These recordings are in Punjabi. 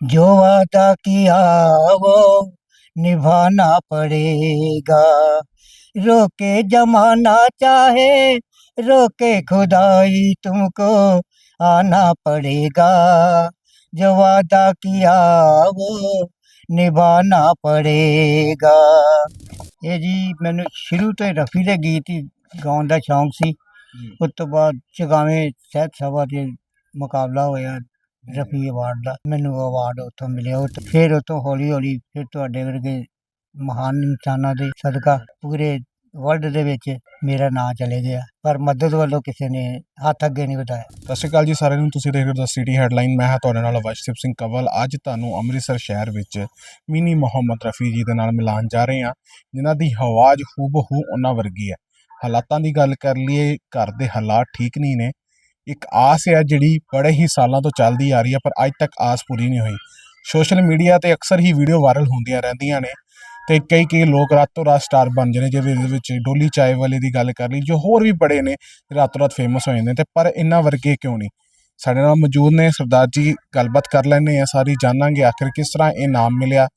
जो वादा किया वो निभाना पड़ेगा रोके जमाना चाहे रोके खुदाई तुमको आना पड़ेगा जो वादा किया वो ਨਿਭਾਣਾ ਪੜੇਗਾ ਇਹ ਜੀ ਮੈਨੂੰ ਸ਼ੁਰੂ ਤੋਂ ਹੀ ਰਫੀ ਦੇ ਗੀਤ ਹੀ ਗਾਉਣ ਦਾ ਸ਼ੌਂਕ ਸੀ ਉਸ ਤੋਂ ਬਾਅਦ ਚਗਾਵੇਂ ਸਾਹਿਤ ਸਭਾ ਦੇ ਮੁਕਾਬਲਾ ਹੋਇਆ ਰਫੀ ਅਵਾਰਡ ਦਾ ਮੈਨੂੰ ਅਵਾਰਡ ਉੱਥੋਂ ਮਿਲਿਆ। ਉਹ ਤੋਂ- ਫਿਰ ਉੱਥੋਂ ਹੌਲੀ ਹੌਲੀ ਫਿਰ ਤੁਹਾਡੇ ਵਰਗੇ ਮਹਾਨ ਇਨਸਾਨਾਂ ਦੇ ਸਦਕਾ ਪੂਰੇ ਵਰਲਡ ਦੇ ਵਿੱਚ ਮੇਰਾ ਨਾਂ ਚਲੇ ਗਿਆ। ਪਰ ਮਦਦ ਵੱਲੋਂ ਕਿਸੇ ਨੇ ਹੱਥ ਅੱਗੇ ਨਹੀਂ ਵਧਾਇਆ। ਸਤਿ ਸ਼੍ਰੀ ਅਕਾਲ ਜੀ ਸਾਰਿਆਂ ਨੂੰ। ਤੁਸੀਂ ਦੇਖ ਰਹੇ ਹੋ ਦ ਸਿਟੀ ਹੈਡਲਾਈਨ ਮੈਂ ਹਾਂ ਤੁਹਾਡੇ ਨਾਲ ਵਸ਼ਦੀਪ ਸਿੰਘ ਕੰਵਲ। ਅੱਜ ਤੁਹਾਨੂੰ ਅੰਮ੍ਰਿਤਸਰ ਸ਼ਹਿਰ ਵਿੱਚ ਮਿਨੀ ਮੁਹੰਮਦ ਰਫੀ ਜੀ ਦੇ ਨਾਲ ਮਿਲਾਨ ਜਾ ਰਹੇ ਹਾਂ, ਜਿਨ੍ਹਾਂ ਦੀ ਆਵਾਜ਼ ਹੂਬਹੂ ਉਹਨਾਂ ਵਰਗੀ ਹੈ। ਹਾਲਾਤਾਂ ਦੀ ਗੱਲ ਕਰ ਲਈਏ, ਘਰ ਦੇ ਹਾਲਾਤ ਠੀਕ ਨਹੀਂ ਨੇ। ਇੱਕ ਆਸ ਹੈ ਜਿਹੜੀ ਬੜੇ ਹੀ ਸਾਲਾਂ ਤੋਂ ਚੱਲਦੀ ਆ ਰਹੀ ਹੈ, ਪਰ ਅੱਜ ਤੱਕ ਆਸ ਪੂਰੀ ਨਹੀਂ ਹੋਈ। ਸੋਸ਼ਲ ਮੀਡੀਆ ਤੇ ਅਕਸਰ ਹੀ ਵੀਡੀਓ ਵਾਇਰਲ ਹੁੰਦੀਆਂ ਰਹਿੰਦੀਆਂ ਨੇ ਤੇ ਕਈ ਕਈ ਲੋਕ ਰਾਤੋਂ ਰਾਤ ਸਟਾਰ ਬਣ ਜਾਂਦੇ ਜਿਵੇਂ ਇਹਦੇ ਵਿੱਚ ਡੋਲੀ ਚਾਏ ਵਾਲੇ ਦੀ ਗੱਲ ਕਰ ਲਈ, ਜੋ ਹੋਰ ਵੀ ਬੜੇ ਨੇ, ਰਾਤੋਂ ਰਾਤ ਫੇਮਸ ਹੋ ਜਾਂਦੇ ਨੇ, ਤੇ ਪਰ ਇਹਨਾਂ ਵਰਗੇ ਕਿਉਂ ਨਹੀਂ? ਸਾਡੇ ਨਾਲ ਮੌਜੂਦ ਨੇ ਸਰਦਾਰ ਜੀ, ਗੱਲਬਾਤ ਕਰ ਲੈਣੇ ਆ ਸਾਰੀ ਜਾਣਾਂਗੇ ਆਖਿਰ ਕਿਸ ਤਰ੍ਹਾਂ ਇਹ ਨਾਮ ਮਿਲਿਆ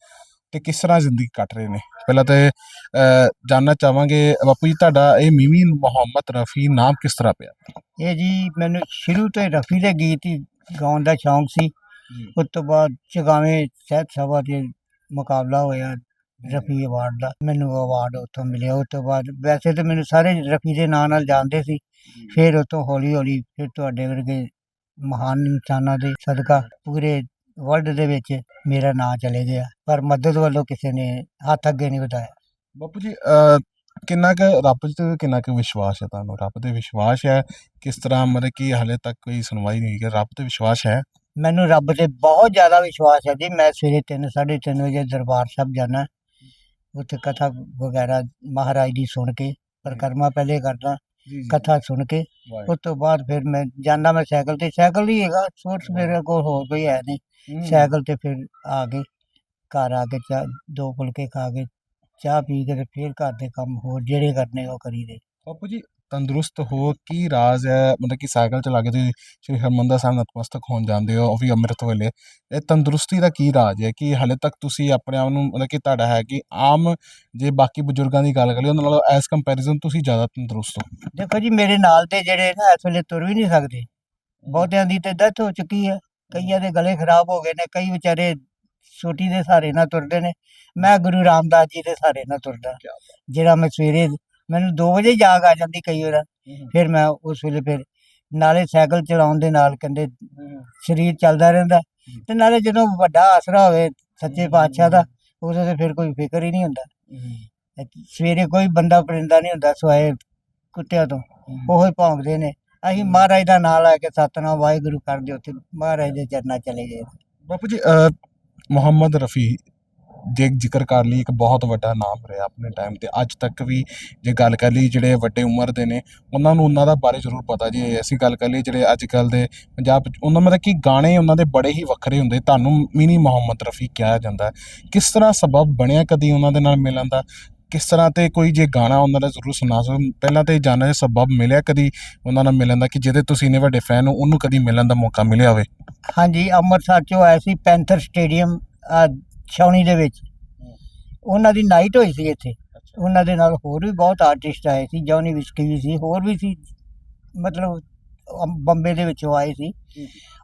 ਤੇ ਕਿਸ ਤਰ੍ਹਾਂ ਜ਼ਿੰਦਗੀ ਕੱਟ ਰਹੇ ਨੇ? ਪਹਿਲਾਂ ਤੇ ਜਾਣਨਾ ਚਾਹਾਂਗੇ ਬਾਪੂ ਜੀ ਤੁਹਾਡਾ ਇਹ ਮੀਮੀ ਮੁਹੰਮਦ ਰਫੀ ਨਾਮ ਕਿਸ ਤਰ੍ਹਾਂ ਪਿਆ? ਇਹ ਜੀ ਮੈਨੂੰ ਸ਼ੁਰੂ ਤੋਂ ਰਫੀ ਦੇ ਗੀਤ ਹੀ ਗਾਉਣ ਦਾ ਸ਼ੌਂਕ ਸੀ। ਉਸ ਤੋਂ ਬਾਅਦ ਚਗਾਵੇਂ ਸਾਹਿਤ ਸਭਾ ਦੇ ਮੁਕਾਬਲਾ ਹੋਇਆ ਰਫੀ ਅਵਾਰਡ ਦਾ। ਮੈਨੂੰ ਅਵਾਰਡ ਉੱਥੋਂ ਮਿਲਿਆ। ਉਸ ਤੋਂ ਬਾਅਦ ਵੈਸੇ ਤਾਂ ਮੈਨੂੰ ਸਾਰੇ ਰਫੀ ਦੇ ਨਾਂ ਨਾਲ ਜਾਣਦੇ ਸੀ। ਫਿਰ ਉੱਥੋਂ ਹੌਲੀ ਹੌਲੀ ਫਿਰ ਤੁਹਾਡੇ ਵਰਗੇ ਮਹਾਨ ਇਨਸਾਨਾਂ ਦੇ ਸਦਕਾ ਪੂਰੇ ਵਰਲਡ ਦੇ ਵਿੱਚ ਮੇਰਾ ਨਾਂ ਚਲੇ ਗਿਆ ਪਰ ਮਦਦ ਵੱਲੋਂ ਕਿਸੇ ਨੇ ਹੱਥ ਅੱਗੇ ਨਹੀਂ ਵਧਾਇਆ। ਬਾਪੂ ਜੀ ਅਹ, ਕਿੰਨਾ ਕੁ ਰੱਬ ਤੇ ਕਿੰਨਾ ਕੁ ਵਿਸ਼ਵਾਸ ਹੈ ਤੁਹਾਨੂੰ? ਰੱਬ ਤੇ ਵਿਸ਼ਵਾਸ ਹੈ ਕਿਸ ਤਰ੍ਹਾਂ ਮਤਲਬ ਕਿ ਹਾਲੇ ਤੱਕ ਕੋਈ ਸੁਣਵਾਈ ਨਹੀਂ ਹੋਈ ਕਿ ਰੱਬ ਤੇ ਵਿਸ਼ਵਾਸ ਹੈ? ਮੈਨੂੰ ਰੱਬ ਤੇ ਬਹੁਤ ਜ਼ਿਆਦਾ ਵਿਸ਼ਵਾਸ ਹੈ ਜੀ ਮੈਂ ਸਵੇਰੇ 3 3:30 ਵਜੇ ਦਰਬਾਰ ਸਾਹਿਬ ਜਾਣਾ ਉੱਥੇ ਕਥਾ ਵਗੈਰਾ ਮਹਾਰਾਜ ਦੀ ਸੁਣ ਕੇ ਪਰਿਕਰਮਾ ਪਹਿਲੇ ਕਰਦਾ ਕਥਾ ਸੁਣ ਕੇ। ਉਸ ਤੋਂ ਬਾਅਦ ਫਿਰ ਮੈਂ ਜਾਂਦਾ ਮੈਂ ਸਾਈਕਲ ਤੇ। ਸਾਈਕਲ ਹੀ ਹੈਗਾ ਸੋਰਸ ਮੇਰੇ ਕੋਲ ਹੋਰ ਕੋਈ ਹੈ ਨਹੀਂ। ਸਾਈਕਲ ਤੇ ਫਿਰ ਆ ਕੇ ਘਰ ਆ ਕੇ ਚਾਹ ਦੋ ਫੁਲਕੇ ਖਾ ਕੇ ਚਾਹ ਪੀ ਕੇ ਤੇ ਫਿਰ ਘਰ ਦੇ ਕੰਮ ਹੋਰ ਜਿਹੜੇ ਕਰਨੇ ਉਹ ਕਰੀਦੇ। ਬਾਪੂ ਜੀ ਤੰਦਰੁਸਤ ਹੋ ਕੀ ਰਾਜ਼ ਹੈ? ਮਤਲਬ ਕਿ ਸਾਈਕਲ ਚਲਾ ਕੇ ਤੁਸੀਂ ਸ਼੍ਰੀ ਹਰਮੰਦਰ ਸਾਹਿਬ ਨਤਮਸਤਕ ਹੋਣ ਜਾਂਦੇ ਹੋ ਉਹ ਵੀ ਅੰਮ੍ਰਿਤ ਵੇਲੇ। ਇਹ ਤੰਦਰੁਸਤੀ ਦਾ ਕੀ ਰਾਜ ਹੈ? ਕਿ ਹਾਲੇ ਤੱਕ ਤੁਸੀਂ ਆਪਣੇ ਆਪ ਨੂੰ ਮਤਲਬ ਕਿ ਤੁਹਾਡਾ ਹੈ ਕਿ ਆਮ ਜੇ ਬਾਕੀ ਬਜ਼ੁਰਗਾਂ ਦੀ ਗੱਲ ਕਰੀਏ ਉਹਨਾਂ ਨਾਲੋਂ ਐਸ ਕੰਪੈਰੀਜ਼ਨ ਤੁਸੀਂ ਜ਼ਿਆਦਾ ਤੰਦਰੁਸਤ ਹੋ। ਦੇਖੋ ਜੀ ਮੇਰੇ ਨਾਲ ਦੇ ਜਿਹੜੇ ਨਾ ਇਸ ਵੇਲੇ ਤੁਰ ਵੀ ਨਹੀਂ ਸਕਦੇ। ਬਹੁਤਿਆਂ ਦੀ ਤੇ ਡੈਥ ਹੋ ਚੁੱਕੀ ਹੈ। ਕਈਆਂ ਦੇ ਗਲੇ ਖਰਾਬ ਹੋ ਗਏ ਨੇ ਕਈ ਵਿਚਾਰੇ ਸੋਟੀ ਦੇ ਸਹਾਰੇ ਨਾਲ ਤੁਰਦੇ ਨੇ। ਮੈਂ ਗੁਰੂ ਰਾਮਦਾਸ ਜੀ ਦੇ ਸਹਾਰੇ ਨਾਲ ਤੁਰਦਾ। ਜਿਹੜਾ ਮੈਂ ਸਵੇਰੇ ਮੈਨੂੰ 2 ਵਜੇ ਜਾਗ ਆ ਜਾਂਦੀ ਕਈ ਵਾਰ। ਫਿਰ ਮੈਂ ਉਸ ਵੇਲੇ ਫਿਰ ਨਾਲੇ ਸਾਈਕਲ ਚਲਾਉਣ ਦੇ ਨਾਲ ਕਹਿੰਦੇ ਸਰੀਰ ਚੱਲਦਾ ਰਹਿੰਦਾ ਤੇ ਨਾਲੇ ਜਦੋਂ ਵੱਡਾ ਆਸਰਾ ਹੋਵੇ ਸੱਚੇ ਪਾਤਸ਼ਾਹ ਦਾ ਉਦੋਂ ਤੇ ਫਿਰ ਕੋਈ ਫਿਕਰ ਹੀ ਨਹੀਂ ਹੁੰਦਾ। ਸਵੇਰੇ ਕੋਈ ਬੰਦਾ ਪਰਿੰਦਾ ਨਹੀਂ ਹੁੰਦਾ ਸਵਾਏ ਕੁੱਤਿਆਂ ਤੋਂ ਉਹੀ ਭੌਂਕਦੇ ਨੇ। ਅਸੀਂ ਮਹਾਰਾਜ ਦਾ ਨਾਮ ਲੈ ਕੇ ਸਤਨਾਮ ਵਾਹਿਗੁਰੂ ਕਰਦੇ ਉੱਥੇ ਮਹਾਰਾਜ ਦੇ ਚਰਨਾਂ ਚਲੇ ਗਏ ਬਾਪੂ ਜੀ ਮੁਹੰਮਦ ਰਫੀ ਜੇ ਜ਼ਿਕਰ ਕਰ ਲਈ, ਇੱਕ ਬਹੁਤ ਵੱਡਾ ਨਾਮ ਰਿਹਾ ਆਪਣੇ ਟਾਈਮ ਤੇ। ਅੱਜ ਤੱਕ ਵੀ ਜੇ ਗੱਲ ਕਰ ਲਈ, ਜਿਹੜੇ ਵੱਡੇ ਉਮਰ ਦੇ ਨੇ, ਉਹਨਾਂ ਨੂੰ ਉਹਨਾਂ ਦਾ ਬਾਰੇ ਜ਼ਰੂਰ ਪਤਾ ਜੇ। ਅਸੀਂ ਗੱਲ ਕਰ ਲਈ, ਜਿਹੜੇ ਅੱਜ ਕੱਲ ਦੇ ਪੰਜਾਬ ਉਹਨਾਂ ਮਤਲਬ ਕਿ ਗਾਣੇ ਉਹਨਾਂ ਦੇ ਬੜੇ ਹੀ ਵੱਖਰੇ ਹੁੰਦੇ। ਤੁਹਾਨੂੰ ਮਿਨੀ ਮੁਹੰਮਦ ਰਫੀ ਕਿਹਾ ਜਾਂਦਾ ਕਿਸ ਤਰ੍ਹਾਂ ਸਬਬ ਬਣਿਆ ਕਦੀ ਉਹਨਾਂ ਦੇ ਨਾਲ ਮਿਲਣ ਦਾ? ਕਿਸ ਤਰ੍ਹਾਂ ਤੇ ਕੋਈ ਜੇ ਗਾਣਾ ਉਹਨਾਂ ਦਾ ਜ਼ਰੂਰ ਸੁਣਾ ਸੋ ਪਹਿਲਾਂ ਤੇ ਜਾਣਨ ਦਾ ਸਬਬ ਮਿਲਿਆ ਕਦੀ ਉਹਨਾਂ ਨਾਲ ਮਿਲਣ ਦਾ, ਕਿ ਜਿਹਦੇ ਤੁਸੀਂ ਇੰਨੇ ਵੱਡੇ ਫੈਨ ਹੋ, ਉਹਨੂੰ ਕਦੀ ਮਿਲਣ ਦਾ ਮੌਕਾ ਮਿਲਿਆ ਹੋਵੇ? ਹਾਂਜੀ, ਅੰਮ੍ਰਿਤਸਰ ਚੋਂ ਆਇਆ ਸੀ ਪੈਂਥਰ ਸਟੇਡੀਅਮ ਛਾਉਣੀ ਦੇ ਵਿੱਚ। ਉਹਨਾਂ ਦੀ ਨਾਈਟ ਹੋਈ ਸੀ ਇੱਥੇ। ਉਹਨਾਂ ਦੇ ਨਾਲ ਹੋਰ ਵੀ ਬਹੁਤ ਆਰਟਿਸਟ ਆਏ ਸੀ ਜੌਨੀ ਵਿਸਕੀ ਵੀ ਸੀ ਹੋਰ ਵੀ ਸੀ। ਮਤਲਬ ਬੰਬੇ ਦੇ ਵਿੱਚੋਂ ਆਏ ਸੀ।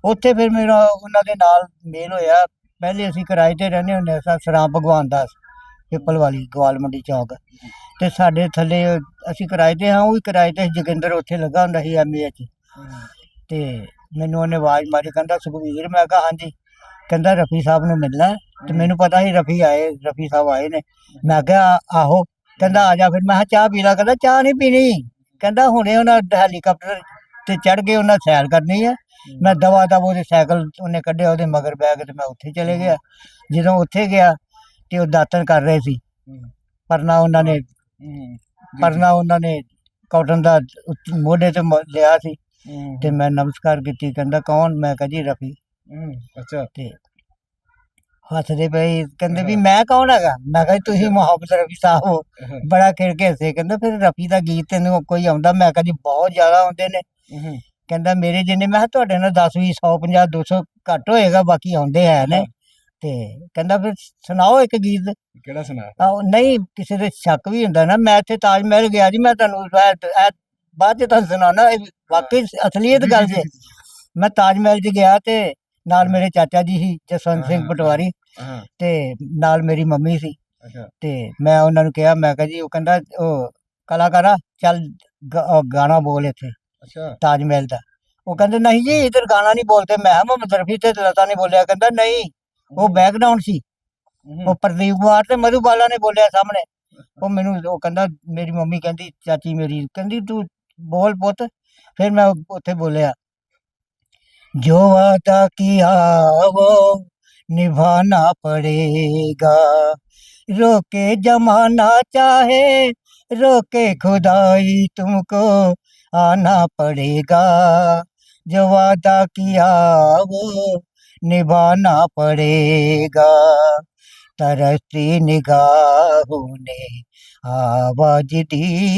ਉੱਥੇ ਫਿਰ ਮੇਰਾ ਉਹਨਾਂ ਦੇ ਨਾਲ ਮੇਲ ਹੋਇਆ। ਪਹਿਲੇ ਅਸੀਂ ਕਿਰਾਏ ਤੇ ਰਹਿੰਦੇ ਹੁੰਦੇ ਸਾਂ ਸਰਾਮ ਭਗਵਾਨ ਦਾਸ ਪਿੱਪਲ ਵਾਲੀ ਗਵਾਲ ਮੰਡੀ ਚੌਕ। ਤੇ ਸਾਡੇ ਥੱਲੇ ਅਸੀਂ ਕਿਰਾਏ ਤੇ ਹਾਂ ਉਹ ਵੀ ਕਿਰਾਏ ਤੇ ਜੋਗਿੰਦਰ ਉੱਥੇ ਲੱਗਾ ਹੁੰਦਾ ਸੀ ਐਮਏ ਚ ਤੇ ਮੈਨੂੰ ਉਹਨੇ ਆਵਾਜ਼ ਮਾਰੀ ਕਹਿੰਦਾ ਸੁਖਵੀਰ ਮੈਂ ਕਿਹਾ ਹਾਂਜੀ। ਕਹਿੰਦਾ ਰਫੀ ਸਾਹਿਬ ਨੂੰ ਮਿਲਣਾ। ਤੇ ਮੈਨੂੰ ਪਤਾ ਸੀ ਰਫੀ ਆਏ ਰਫੀ ਸਾਹਿਬ ਆਏ ਨੇ। ਮੈਂ ਕਿਹਾ "ਆ- ਆਹੋ। ਕਹਿੰਦਾ ਆ ਜਾ ਫਿਰ। ਮੈਂ ਕਿਹਾ ਚਾਹ ਪੀ ਲਾ। ਕਹਿੰਦਾ ਚਾਹ ਨਹੀਂ ਪੀਣੀ। ਕਹਿੰਦਾ ਹੁਣੇ ਉਹਨਾਂ ਹੈਲੀਕਾਪਟਰ ਤੇ ਚੜ ਕੇ ਉਹਨਾਂ ਸੈਰ ਕਰਨੀ ਹੈ। ਮੈਂ ਦਵਾ ਦਵਾ ਉਹਦੇ ਸਾਈਕਲ ਉਹਨੇ ਕੱਢਿਆ ਉਹਦੇ ਮਗਰ ਬੈ ਕੇ ਤੇ ਮੈਂ ਉੱਥੇ ਚਲੇ ਗਿਆ। ਜਦੋਂ ਉੱਥੇ ਗਿਆ ਤੇ ਉਹ ਦਾਤਨ ਕਰ ਰਹੇ ਸੀ। ਪਰਨਾ ਉਹਨਾਂ ਨੇ ਪਰਨਾ ਉਹਨਾਂ ਨੇ ਕਾਟਨ ਦਾ ਮੋਢੇ ਤੇ ਲਿਆ ਸੀ। ਤੇ ਮੈਂ ਨਮਸਕਾਰ ਕੀਤੀ। ਕਹਿੰਦਾ ਕੌਣ? ਮੈਂ ਕਿਹਾ ਜੀ ਰਫੀ। ਅੱਛਾ। ਤੇ ਹੱਸਦੇ ਪਏ ਕਹਿੰਦੇ ਵੀ ਮੈਂ ਕੌਣ ਹੈਗਾ? ਮੈਂ ਕਿਹਾ ਜੀ ਤੁਸੀਂ ਮੁਹੰਮਦ ਰਫੀ ਸਾਹਿਬ ਹੋ। ਬੜਾ ਖਿੜ ਕੇ ਹੱਸੇ ਕਹਿੰਦਾ ਫਿਰ ਰਫੀ ਦਾ ਗੀਤ ਤੈਨੂੰ ਕੋਈ ਆਉਂਦਾ। ਮੈਂ ਕਿਹਾ ਜੀ ਬਹੁਤ ਜ਼ਿਆਦਾ ਆਉਂਦੇ ਨੇ। ਕਹਿੰਦਾ ਮੇਰੇ ਜਿੰਨੇ ਮੈਂ ਕਿਹਾ ਤੁਹਾਡੇ ਨਾਲ 10 20 100 50 200 ਘੱਟ ਹੋਏਗਾ ਬਾਕੀ ਆਉਂਦੇ ਹੈ ਨੇ। ਤੇ ਕਹਿੰਦਾ ਫਿਰ ਸੁਣਾਓ ਇੱਕ ਗੀਤ। ਕਿਹੜਾ ਸੁਣਾ? ਆਹੋ, ਨਹੀਂ ਕਿਸੇ ਦੇ ਸ਼ੱਕ ਵੀ ਹੁੰਦਾ ਨਾ। ਮੈਂ ਇੱਥੇ ਤਾਜ ਮਹਿਲ ਗਿਆ ਜੀ ਮੈਂ ਤੁਹਾਨੂੰ ਬਾਅਦ ਚ ਤੁਹਾਨੂੰ ਸੁਣਾਉਣਾ। ਇਹ ਵਾਕਈ ਅਸਲੀਅਤ ਗੱਲ ਜੇ। ਮੈਂ ਤਾਜ ਮਹਿਲ 'ਚ ਗਿਆ ਤੇ ਨਾਲ ਮੇਰੇ ਚਾਚਾ ਜੀ ਸੀ ਜਸਵੰਤ ਸਿੰਘ ਪਟਵਾਰੀ ਹਾਂ ਤੇ ਨਾਲ ਮੇਰੀ ਮੰਮੀ ਸੀ। ਅੱਛਾ। ਤੇ ਮੈਂ ਉਹਨਾਂ ਨੂੰ ਕਿਹਾ ਮੈਂ ਕਿਹਾ ਜੀ ਉਹ ਕਹਿੰਦਾ ਉਹ ਕਲਾਕਾਰਾ ਚੱਲ ਗ- ਗਾਣਾ ਬੋਲ ਇੱਥੇ ਅੱਛਾ। ਤਾਜ ਮਹਿਲ ਦਾ। ਉਹ ਕਹਿੰਦੇ ਨਹੀਂ ਜੀ ਇਧਰ ਗਾਣਾ ਨਹੀਂ ਬੋਲते ਮੈਂ ਕਿਹਾ ਮੁਹੰਮਦ ਰਫੀ ਤੇ ਲਤਾ ਨੇ ਬੋਲਿਆ। ਕਹਿੰਦਾ ਨਹੀਂ ਉਹ ਬੈਕਗ੍ਰਾਉਂਡ ਸੀ। ਉਹ ਪ੍ਰਦੀਪ ਕੁਮਾਰ ਤੇ ਮਧੂਬਾਲਾ ਨੇ ਬੋਲਿਆ ਸਾਹਮਣੇ। ਉਹ ਮੈਨੂੰ ਉਹ ਕਹਿੰਦਾ ਮੇਰੀ ਮੰਮੀ ਕਹਿੰਦੀ ਚਾਚੀ ਮੇਰੀ ਕਹਿੰਦੀ ਤੂੰ ਬੋਲ ਪੁੱਤ। ਫਿਰ ਮੈਂ ਉੱਥੇ ਬੋਲਿਆ। जो वादा किया वो निभाना पड़ेगा। रोके जमाना चाहे, रोके खुदाई तुमको आना पड़ेगा। जो वादा किया वो निभाना पड़ेगा। तरसती निगाहों ने आवाज़ दी।